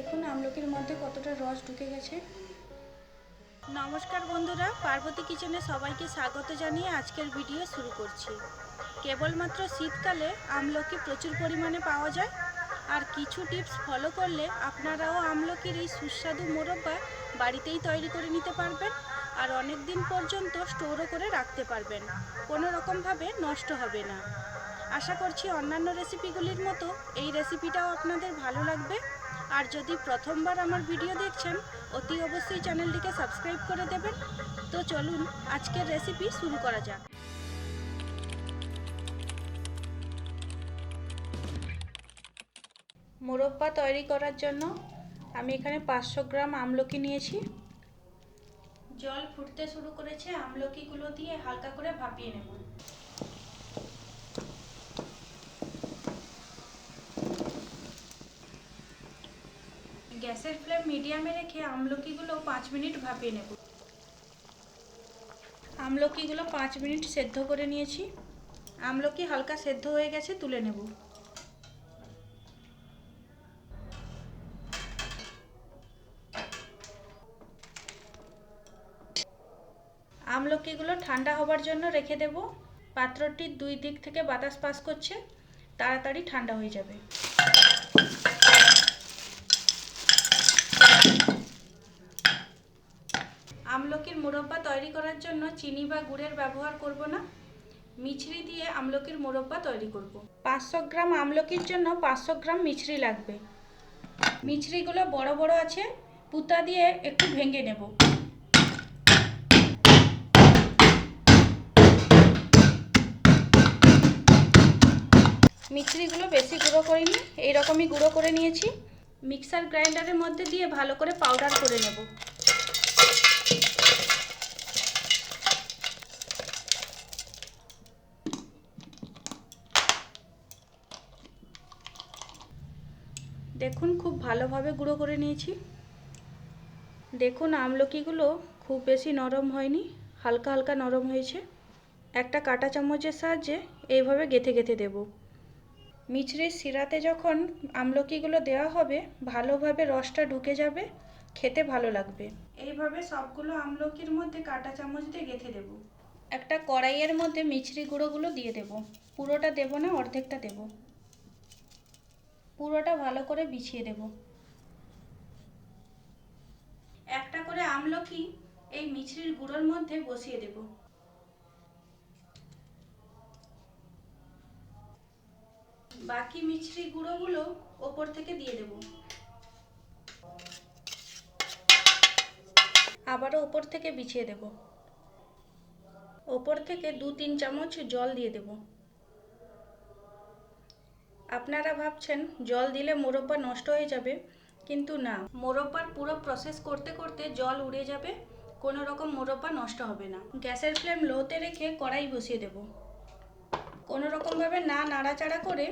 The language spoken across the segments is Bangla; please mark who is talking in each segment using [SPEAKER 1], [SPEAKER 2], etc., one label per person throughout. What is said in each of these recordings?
[SPEAKER 1] দেখুন, আমলকির মধ্যে কতটা রস ঢুকে গেছে। নমস্কার বন্ধুরা, পার্বতী কিচেনে সবাইকে স্বাগত জানিয়ে আজকের ভিডিও শুরু করছি। কেবলমাত্র শীতকালে আমলকি প্রচুর পরিমাণে পাওয়া যায়। আর কিছু টিপস ফলো করলে আপনারাও আমলকির এই সুস্বাদু মোরব্বা বাড়িতেই তৈরি করে নিতে পারবেন আর অনেক দিন পর্যন্ত স্টোরও করে রাখতে পারবেন। কোনো রকমভাবে নষ্ট হবে না। আশা করছি অন্যান্য রেসিপিগুলির মতো এই রেসিপিটাও আপনাদের ভালো লাগবে। আর যদি প্রথমবার আমার ভিডিও দেখছেন, অতি অবশ্যই চ্যানেলটিকে সাবস্ক্রাইব করে দেবেন। তো চলুন, আজকের রেসিপি শুরু করা যাক। মোরব্বা তৈরি করার জন্য আমি এখানে পাঁচশো গ্রাম আমলকি নিয়েছি। জল ফুটতে শুরু করেছে, আমলকিগুলো দিয়ে হালকা করে ভাপিয়ে নেব। গ্যাসের ফ্লেম মিডিয়ামে রেখে আমলকিগুলো পাঁচ মিনিট ভাপিয়ে নেব। আমলকিগুলো পাঁচ মিনিট সেদ্ধ করে নিয়েছি। আমলকি হালকা সেদ্ধ হয়ে গেছে, তুলে নেব। আমলকিগুলো ঠান্ডা হবার জন্য রেখে দেব। পাত্রটির দুই দিক থেকে বাতাস পাস করছে। তাড়াতাড়ি ঠান্ডা হয়ে যাবে আমলকির মোরব্বা তৈরি করার জন্য চিনি বা গুড়ের ব্যবহার করব না। মিছরি দিয়ে আমলকির মোরব্বা তৈরি করব। পাঁচশো গ্রাম আমলকির জন্য পাঁচশো গ্রাম মিছরি লাগবে। মিছরিগুলো বড় বড় আছে, পুতা দিয়ে একটু ভেঙে নেব। মিছরিগুলো বেশি গুঁড়ো করিনি, এইরকমই গুঁড়ো করে নিয়েছি। মিক্সার গ্রাইন্ডারের মধ্যে দিয়ে ভালো করে পাউডার করে নেব। দেখুন, খুব ভালোভাবে গুঁড়ো করে নিয়েছি। দেখুন, আমলকিগুলো খুব বেশি নরম হয়নি, হালকা হালকা নরম হয়েছে। একটা কাঁটা চামচের সাহায্যে এইভাবে গেথে গেথে দেব। মিছরির শিরাতে যখন আমলকিগুলো দেওয়া হবে, ভালোভাবে রসটা ঢুকে যাবে, খেতে ভালো লাগবে। এইভাবে সবগুলো আমলকির মধ্যে কাঁটা চামচ দিয়ে গেথে দেব। একটা কড়াইয়ের মধ্যে মিছরি গুঁড়োগুলো দিয়ে দেব। পুরোটা দেব না, অর্ধেকটা দেব। পুরোটা ভালো করে বিছিয়ে দেব। একটা করে আমলকি এই মিছরির গুঁড়োর মধ্যে বসিয়ে দেব। বাকি মিছরি গুঁড়োগুলো ওপর থেকে দিয়ে দেব। আবারও ওপর থেকে বিছিয়ে দেব। ওপর থেকে দু তিন চামচ জল দিয়ে দেব। আপনারা ভাবছেন জল দিলে মোরব্বা নষ্ট হয়ে যাবে, কিন্তু না। মোরব্বার পুরো প্রসেস করতে করতে জল উড়ে যাবে, কোনো রকম মোরব্বা নষ্ট হবে না। গ্যাসের ফ্লেম লোতে রেখে কড়াই বসিয়ে দেব। কোনো রকমভাবে না নাড়াচাড়া করে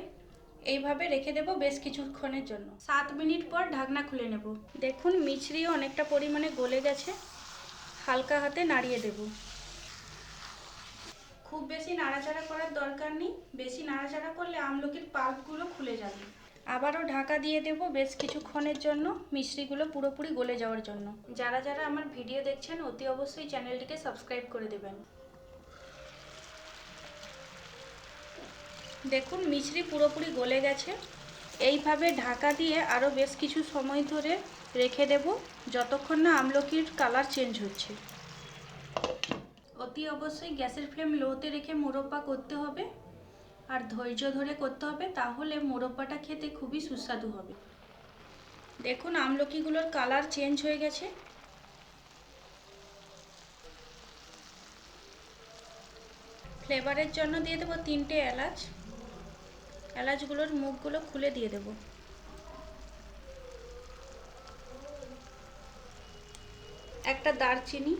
[SPEAKER 1] এইভাবে রেখে দেব বেশ কিছুক্ষণের জন্য। সাত মিনিট পর ঢাকনা খুলে নেব। দেখুন, মিছরিও অনেকটা পরিমাণে গলে গেছে। হালকা হাতে নাড়িয়ে দেব। খুব বেশি নাড়াচাড়া করার দরকার নেই। বেশি নাড়াচাড়া করলে আমলকির পাল্পগুলো খুলে যাবে। আবারও ঢাকা দিয়ে দেব বেশ কিছুক্ষণের জন্য মিশ্রিগুলো পুরোপুরি গলে যাওয়ার জন্য। যারা যারা আমার ভিডিও দেখছেন, অতি অবশ্যই চ্যানেলটিকে সাবস্ক্রাইব করে দেবেন। দেখুন মিছরি পুরোপুরি গলে গেছে। এইভাবে ঢাকা দিয়ে আরও বেশ কিছু সময় ধরে রেখে দেব, যতক্ষণ না আমলকির কালার চেঞ্জ হচ্ছে। অতি অবশ্যই গ্যাসের ফ্লেম লোতে রেখে মোরব্বা করতে হবে। আর ধৈর্য ধরে করতে হবে, তাহলে মোরব্বাটা খেতে খুবই সুস্বাদু হবে। দেখুন, আমলকিগুলোর কালার চেঞ্জ হয়ে গেছে। ফ্লেভারের জন্য দিয়ে দেবো তিনটে এলাচ। এলাচগুলোর মুখগুলো খুলে দিয়ে দেব। একটা দারচিনি।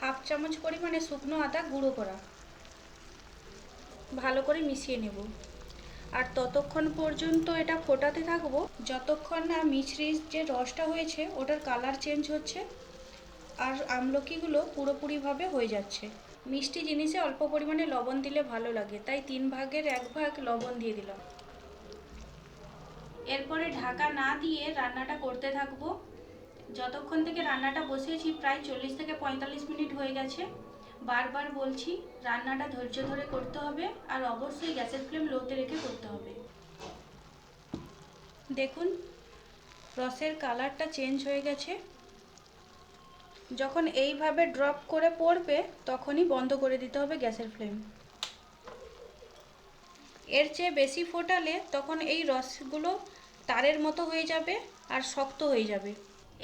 [SPEAKER 1] হাফ চামচ পরিমাণে শুকনো আদা গুঁড়ো করা। ভালো করে মিশিয়ে নেব। আর ততক্ষণ পর্যন্ত এটা ফোটাতে থাকব। যতক্ষণ না মিছরির যে রসটা হয়েছে, ওটার কালার চেঞ্জ হচ্ছে আর আমলকিগুলো পুরোপুরিভাবে হয়ে যাচ্ছে। মিষ্টি জিনিসে অল্প পরিমাণে লবণ দিলে ভালো লাগে, তাই তিন ভাগের এক ভাগ লবণ দিয়ে দিলাম। এরপরে ঢাকা না দিয়ে রান্নাটা করতে থাকব। যতক্ষণ থেকে রান্নাটা বসিয়েছি, প্রায় চল্লিশ থেকে পঁয়তাল্লিশ মিনিট হয়ে গেছে। বারবার বলছি, রান্নাটা ধৈর্য ধরে করতে হবে আর অবশ্যই গ্যাসের ফ্লেম লোতে রেখে করতে হবে। দেখুন, রসের কালারটা চেঞ্জ হয়ে গেছে। যখন এইভাবে ড্রপ করে পড়বে, তখনই বন্ধ করে দিতে হবে গ্যাসের ফ্লেম। এর চেয়ে বেশি ফোটালে তখন এই রসগুলো তারের মতো হয়ে যাবে আর শক্ত হয়ে যাবে।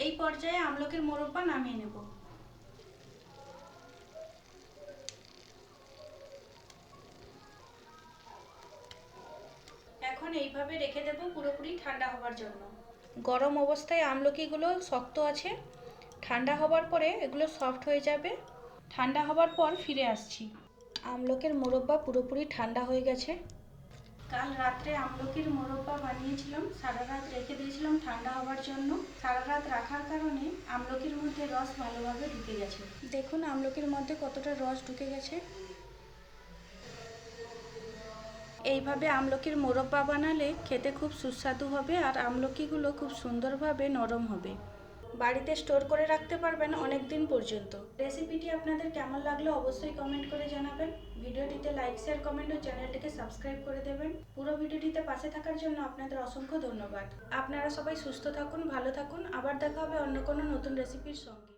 [SPEAKER 1] এই পর্যায়ে আমলকের মোরব্বা নামিয়ে নেব। এখন এইভাবে রেখে দেব পুরোপুরি ঠান্ডা হবার জন্য। গরম অবস্থায় আমলকিগুলো শক্ত আছে। ঠান্ডা হবার পরে এগুলো সফট হয়ে যাবে। ঠান্ডা হবার পর ফিরে আসছি। আমলকের মোরব্বা পুরোপুরি ঠান্ডা হয়ে গেছে। কাল রাত্রে আমলকির মোরব্বা বানিয়েছিলাম, সারা রাত রেখে দিয়েছিলাম ঠান্ডা হওয়ার জন্য। সারা রাত রাখার কারণে আমলকির মধ্যে রস ভালোভাবে ঢুকে গেছে। দেখুন আমলকির মধ্যে কতটা রস ঢুকে গেছে। এইভাবে আমলকির মোরব্বা বানালে খেতে খুব সুস্বাদু হবে আর আমলকিগুলো খুব সুন্দরভাবে নরম হবে। বাড়িতে স্টোর করে রাখতে পারবেন অনেক দিন পর্যন্ত। রেসিপিটি আপনাদের কেমন লাগল অবশ্যই কমেন্ট করে জানাবেন। ভিডিওটিতে লাইক, শেয়ার, কমেন্ট ও চ্যানেলটিকে সাবস্ক্রাইব করে দেবেন। পুরো ভিডিওটিতে পাশে থাকার জন্য আপনাদের অসংখ্য ধন্যবাদ। আপনারা সবাই সুস্থ থাকুন, ভালো থাকুন। আবার দেখা হবে অন্য কোনো নতুন রেসিপির সঙ্গে।